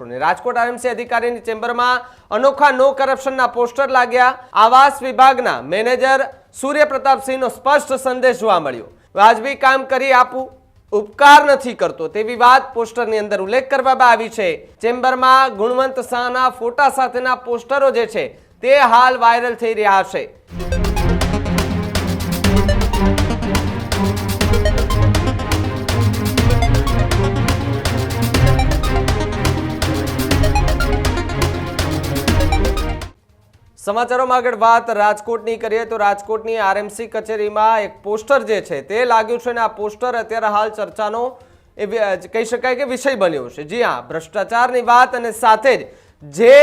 Rajkot RMC અધિકારીની ચેમ્બરમાં અનોખા નો કરપ્શનના પોસ્ટર લાગ્યા. આવાસ વિભાગના મેનેજર સૂર્યપ્રતાપસિંહનો સ્પષ્ટ સંદેશ જોવા મળ્યો. વાજબી કામ કરી આપું. ઉપકાર નથી કરતો. તેવી વાત પોસ્ટરની અંદર ઉલ્લેખ કરવામાં આવી છે. ચેમ્બરમાં ગુણવંત શાહના ફોટા સાથેના પોસ્ટરો જે છે તે હાલ વાયરલ થઈ રહ્યા છે. સમાચારોમાં આગળ વાત રાજકોટની કરીએ તો રાજકોટની આરએમસી કચેરીમાં એક પોસ્ટર જે છે તે લાગ્યું છે અને આ પોસ્ટર અત્યારે હાલ ચર્ચાનો એ કહી શકાય કે વિષય બન્યો છે. જી હા, ભ્રષ્ટાચારની વાત અને સાથે જ જે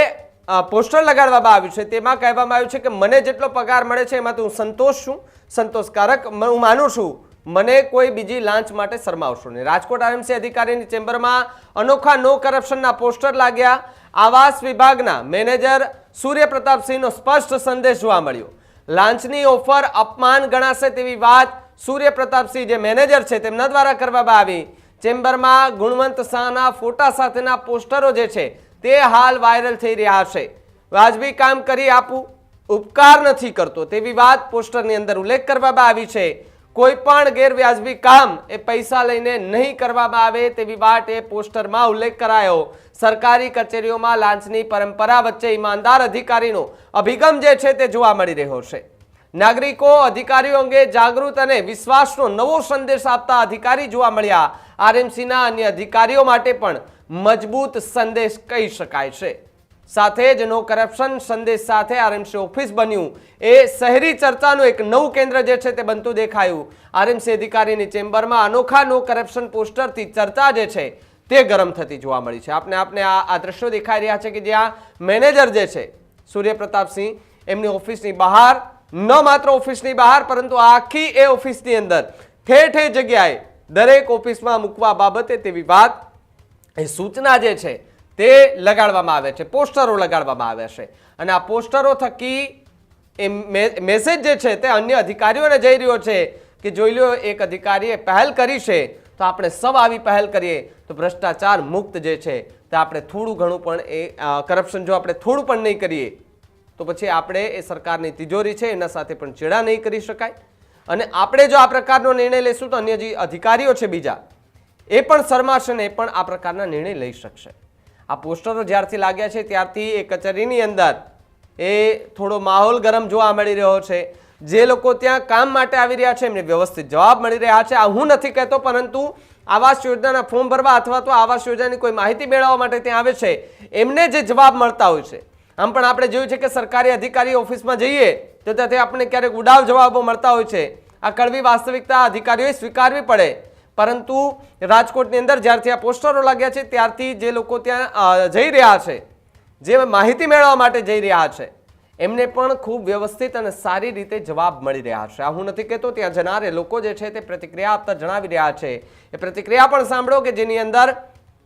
પોસ્ટર લગાડવામાં આવ્યું છે તેમાં કહેવામાં આવ્યું છે કે મને જેટલો પગાર મળે છે એમાં તો હું સંતોષ છું. સંતોષકારક હું માનું છું મને કોઈ બીજી લાંચ માટે શરમાવશો નહીં. રાજકોટ આરએમસી અધિકારીની ચેમ્બરમાં અનોખા નો કરપ્શનના પોસ્ટર લાગ્યા. આવાસ વિભાગના મેનેજર સૂર્યપ્રતાપસિંહનો સ્પષ્ટ સંદેશ જોવા મળ્યો. લાંચની ઓફર અપમાન ગણાશે તેવી વાત સૂર્યપ્રતાપસિંહ જે મેનેજર છે તેમના દ્વારા કરવામાં આવી. ચેમ્બરમાં ગુણવંત શાહના ફોટા સાથેના પોસ્ટરો જે છે તે હાલ વાયરલ થઈ રહ્યા છે. વાજબી કામ કરી આપું. ઉપકાર નથી કરતો તેવી વાત પોસ્ટરની અંદર ઉલ્લેખ કરવામાં આવી છે. કોઈ પણ ગેરવ્યાજબી કામ એ પૈસા લઈને નહીં કરવામાં આવે તેવી વાત એ પોસ્ટરમાં ઉલ્લેખ કરાયો. સરકારી કચેરીઓમાં લાંચની પરંપરા વચ્ચે ઈમાનદાર અધિકારીનો અભિગમ જે છે તે જોવા મળી રહ્યો છે. નાગરિકો, અધિકારીઓ અંગે જાગૃત અને વિશ્વાસનો નવો સંદેશ આપતા અધિકારી જોવા મળ્યા. આરએમસીના અન્ય અધિકારીઓ માટે પણ મજબૂત સંદેશ કહી શકાય છે. સાથે જેનો કરપ્શન સંદેશ સાથે આરએમસી ઓફિસ બન્યું. એ શહેરી ચર્ચાનું એક નવું કેન્દ્ર જે છે તે બનતું દેખાયું. આરએમસી અધિકારીની ચેમ્બરમાં અનોખા નો કરપ્શન પોસ્ટરથી ચર્ચા જે છે તે ગરમ થતી જોવા મળી છે. આપને આપને આ આ દ્રશ્યો દેખાઈ રહ્યા છે કે જ્યાં મેનેજર જે છે, સૂર્યપ્રતાપસિંહ, એમની ઓફિસની બહાર, ન માત્ર ઓફિસની બહાર, પરંતુ આખી એ ઓફિસની અંદર ઠેર ઠેર જગ્યાએ દરેક ઓફિસમાં મૂકવા બાબતે તેવી વાત, એ સૂચના જે છે તે લગાડવામાં આવે છે, પોસ્ટરો લગાડવામાં આવે છે. અને આ પોસ્ટરો થકી એ મેસેજ જે છે તે અન્ય અધિકારીઓને જઈ રહ્યો છે કે જોઈ લો એક અધિકારીએ પહેલ કરી છે, તો આપણે સૌ આવી પહેલ કરીએ, તો ભ્રષ્ટાચાર મુક્ત જે છે તે આપણે થોડું ઘણું પણ એ કરપ્શન જો આપણે થોડું પણ નહીં કરીએ, તો પછી આપણે એ સરકારની તિજોરી છે, એના સાથે પણ ચેડા નહીં કરી શકાય. અને આપણે જો આ પ્રકારનો નિર્ણય લઈશું, તો અન્ય જે અધિકારીઓ છે બીજા, એ પણ શરમાશે ને એ પણ આ પ્રકારના નિર્ણય લઈ શકશે. આ પોસ્ટરો જ્યારથી લાગ્યા છે ત્યારથી એ કચેરીની અંદર એ થોડો માહોલ ગરમ જોવા મળી રહ્યો છે. જે લોકો ત્યાં કામ માટે આવી રહ્યા છે, એમને વ્યવસ્થિત જવાબ મળી રહ્યા છે. આ હું નથી કહેતો, પરંતુ આવાસ યોજનાના ફોર્મ ભરવા અથવા તો આવાસ યોજનાની કોઈ માહિતી મેળવવા માટે ત્યાં આવે છે. એમને જે જવાબ મળતા હોય છે. આમ પણ આપણે જોયું છે કે સરકારી અધિકારી ઓફિસમાં જઈએ તો ત્યાંથી આપણને ક્યારેક ઉડાવ જવાબો મળતા હોય છે. આ કડવી વાસ્તવિકતા અધિકારીઓએ સ્વીકારવી પડે. પરંતુ રાજકોટની અંદર જ્યારથી આ પોસ્ટરો લાગ્યા છે, ત્યારથી જે લોકો ત્યાં જઈ રહ્યા છે, જે માહિતી મેળવવા માટે જઈ રહ્યા છે, એમને પણ ખૂબ વ્યવસ્થિત અને સારી રીતે જવાબ મળી રહ્યા છે. આ હું નથી કહેતો, ત્યાં જનારે લોકો જે છે તે પ્રતિક્રિયા આપતા જણાવી રહ્યા છે. એ પ્રતિક્રિયા પણ સાંભળો કે જેની અંદર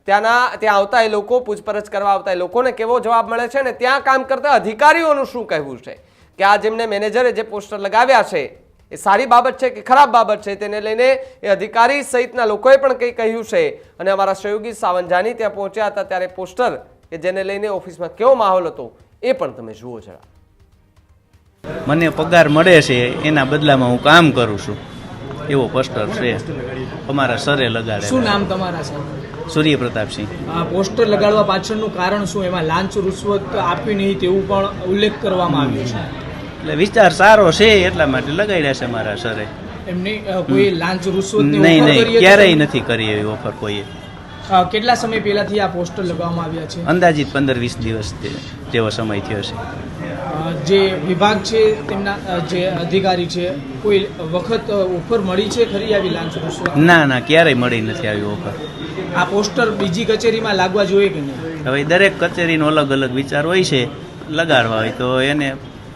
ત્યાંના, ત્યાં આવતા એ લોકો, પૂછપરછ કરવા આવતા એ લોકોને કેવો જવાબ મળે છે અને ત્યાં કામ કરતા અધિકારીઓનું શું કહેવું છે? કે આ જેમને મેનેજરે જે પોસ્ટર લગાવ્યા છે એ સારી બાબત છે કે ખરાબ બાબત છે તેને લઈને એ અધિકારી સહિતના લોકોએ પણ કંઈ કહ્યું છે. અને અમારા સહયોગી સાવંજાની ત્યાં પહોંચ્યા હતા ત્યારે પોસ્ટર કે જેને લઈને ઓફિસમાં કેવો માહોલ હતો એ પણ તમે જુઓ જરા. મને પગાર મળે છે એના બદલામાં હું કામ કરું છું. એવો પોસ્ટર છે. અમારા સરે લગાડે શું નામ તમારા સર? સૂર્ય પ્રતાપસિંહ આ પોસ્ટર લગાડવા પાછળનું કારણ શું? એમાં લાંચ રૂશ્વત આપી નહીં તેવું પણ ઉલ્લેખ કરવામાં આવ્યો છે. એટલે વિચાર સારો છે એટલા માટે લગાડ્યા છે મારા સરે. એમની કોઈ લાંચ રૂશ્વત નહીં નહીં ક્યારેય નથી કરી એવી ઓફર કોઈએ. કેટલા સમય પહેલાથી આ પોસ્ટર લગાવવામાં આવ્યા છે? અંદાજિત પંદર વીસ દિવસ તે- જેવો સમય થયો છે. જે વિભાગ છે તેમના જે અધિકારી છે કોઈ વખત ઓફર મળી છે ખરી આવી લાંચ રૂશ્વત ના ના ક્યારેય મળી નથી આવી ઓફર. આ પોસ્ટર બીજી કચેરીમાં લાગવા જોઈએ કે નહીં? હવે દરેક કચેરીનો અલગ અલગ વિચાર હોય છે લગાડવા હોય તો એને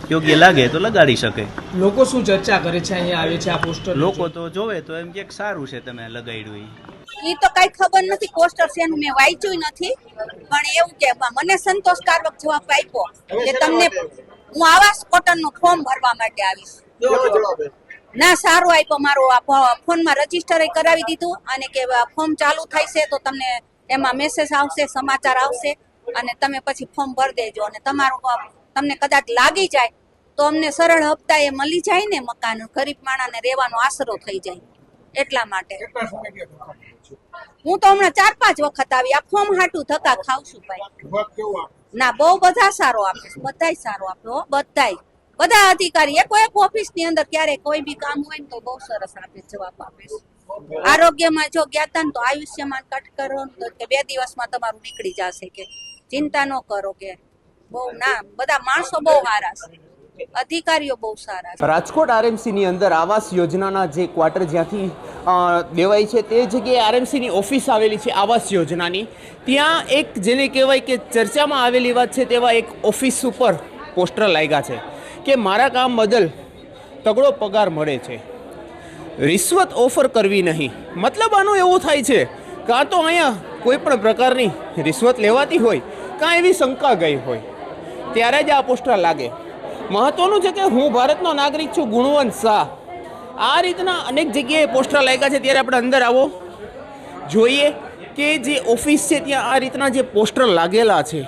યોગ્ય લાગે તો લગાડી શકે. લોકો શું ચર્ચા કરે છે અહીંયા આવે છે આ પોસ્ટર લોકો તો જોવે તો એમ કે સારું છે તમે લગાડ્યું એ તો કઈ ખબર નથી પોસ્ટર છે મેં વાંચ્યું નથી પણ એવું કે મને સંતોષકારક જવાબ આપ્યો કે તમને હું આવાસ કોટનનું ફોર્મ ભરવા માટે આવીશ. ના સારું આપ્યો મારો આ ફોનમાં રજિસ્ટર કરાવી દીધું અને કે ફોર્મ ચાલુ થાય છે તો તમને એમાં મેસેજ આવશે સમાચાર આવશે અને તમે પછી ફોર્મ ભરી દેજો અને તમારું તમને કદાચ લાગી જાય તો અમને સરળ હપ્તા એ મળી જાય ને મકાન. ગરીબ માણાને રહેવાનો આશરો થઈ જાય. એટલા માટે. હું તો હમણાં ચાર પાંચ વખત આવી. આ ફોર્મ હાટું ધક્કા ખાવ છું ભાઈ. ના બહુ બધા સારો આપે બધાય સારો આપે હો બધાય. બધા અધિકારી એક એક ઓફિસની અંદર ક્યારે કોઈ બી કામ હોય ને તો બહુ સરસ આપે જવાબ આપે આરોગ્યમાં જો ગયા તા ને તો આયુષ્યમાન કટ કરો તો કે બે દિવસમાં તમારું નીકળી જશે કે. ચિંતા ન કરો કે. બહુ ના બધા માણસો બહુ સારા છે. અધિકારીઓ બહુ સારા છે. રાજકોટ આરએમસીની અંદર આવાસ યોજનાના જે ક્વાર્ટર જ્યાંથી દેવાય છે તે જગ્યાએ આરએમસીની ઓફિસ આવેલી છે આવાસ યોજનાની. ત્યાં એક જેને કહેવાય કે ચર્ચામાં આવેલી વાત છે તેવા એક ઓફિસ ઉપર પોસ્ટર લાગ્યા છે કે મારા કામ બદલ તગડો પગાર મળે છે. રિશ્વત ઓફર કરવી નહીં. મતલબ આનું એવું થાય છે કાં તો અહીંયા કોઈ પણ પ્રકારની રિશ્વત લેવાતી હોય, કાં એવી શંકા ગઈ હોય. ત્યારે જ આ પોસ્ટર લાગે. મહત્વનું છે કે હું ભારતનો નાગરિક છું, ગુણવંત શાહ. આ રીતના અનેક જગ્યાએ પોસ્ટર લાગ્યા છે, ત્યારે આપણે અંદર આવો. જોઈએ કે જે ઓફિસ છે, ત્યાં આ રીતના જે પોસ્ટર લાગેલા છે.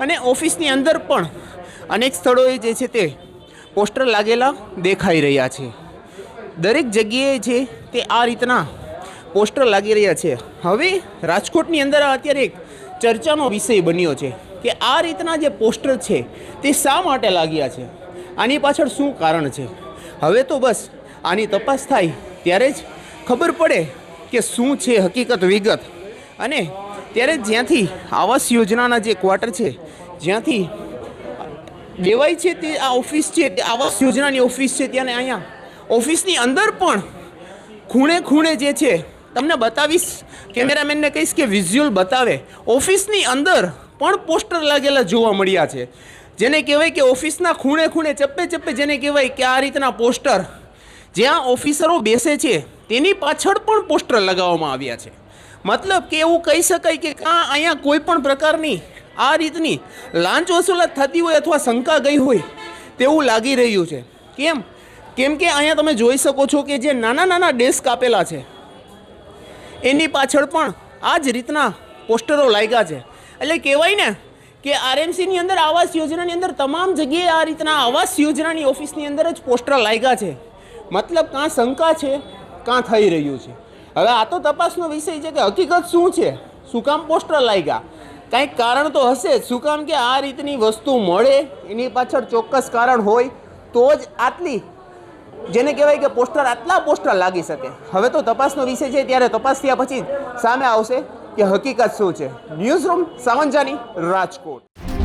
અને ઓફિસની અંદર પણ અનેક સ્થળોએ જે છે તે પોસ્ટર લાગેલા દેખાઈ રહ્યા છે. દરેક જગ્યાએ છે તે આ રીતના પોસ્ટર લાગી રહ્યા છે. હવે રાજકોટની અંદર અત્યારે એક ચર્ચાનો વિષય બન્યો છે. કે આ રીતના જે પોસ્ટર છે તે શા માટે લાગ્યા છે? આની પાછળ શું કારણ છે? હવે તો બસ, આની તપાસ થાય ત્યારે જ ખબર પડે કે શું છે હકીકત વિગત. અને ત્યારે જ્યાંથી આવાસ યોજનાના જે ક્વાર્ટર છે, જ્યાંથી દેવાય છે તે આ ઓફિસ છે, તે આવાસ યોજનાની ઓફિસ છે ત્યાં અહીંયા. ઓફિસની અંદર પણ ખૂણે ખૂણે જે છે, તમને બતાવીશ, કેમેરામેનને કહીશ કે વિઝ્યુઅલ બતાવે. ઓફિસની અંદર પણ પોસ્ટર લાગેલા જોવા મળ્યા છે. જેને કહેવાય કે ઓફિસના ખૂણે ખૂણે ચપ્પે ચપ્પે જેને કહેવાય કે આ રીતના પોસ્ટર, જ્યાં ઓફિસરો બેસે છે, તેની પાછળ પણ પોસ્ટર લગાવવામાં આવ્યા છે. મતલબ કે એવું કહી શકાય કે કાં અહીંયા કોઈ પણ પ્રકારની આ રીતની લાંચ વસૂલાત થતી હોય અથવા શંકા ગઈ હોય તેવું લાગી રહ્યું છે. કેમ? કેમ કે અહીંયા તમે જોઈ શકો છો કે જે નાના નાના ડેસ્ક આપેલા છે, એની પાછળ પણ આ જ રીતના પોસ્ટરો લાગ્યા છે. એટલે કહેવાય ને કે આરએમસીની અંદર આવાસ યોજનાની અંદર તમામ જગ્યાએ આ રીતના આવાસ યોજનાની ઓફિસની અંદર જ પોસ્ટર લાગ્યા છે. મતલબ કાં શંકા છે, કાં થઈ રહ્યું છે. હવે આ તો તપાસનો વિષય છે કે હકીકત શું છે? શું કામ પોસ્ટર લાગ્યા? કાંઈક કારણ તો હશે. જ શું કામ કે આ રીતની વસ્તુ મળે? એની પાછળ ચોક્કસ કારણ હોય તો જ આટલી, જેને કહેવાય કે પોસ્ટર આટલા પોસ્ટર લાગી શકે. હવે તો તપાસનો વિષય છે, ત્યારે તપાસ થયા પછી સામે આવશે. કે હકીકત શું છે? ન્યૂઝ રૂમ સાવંજાની રાજકોટ.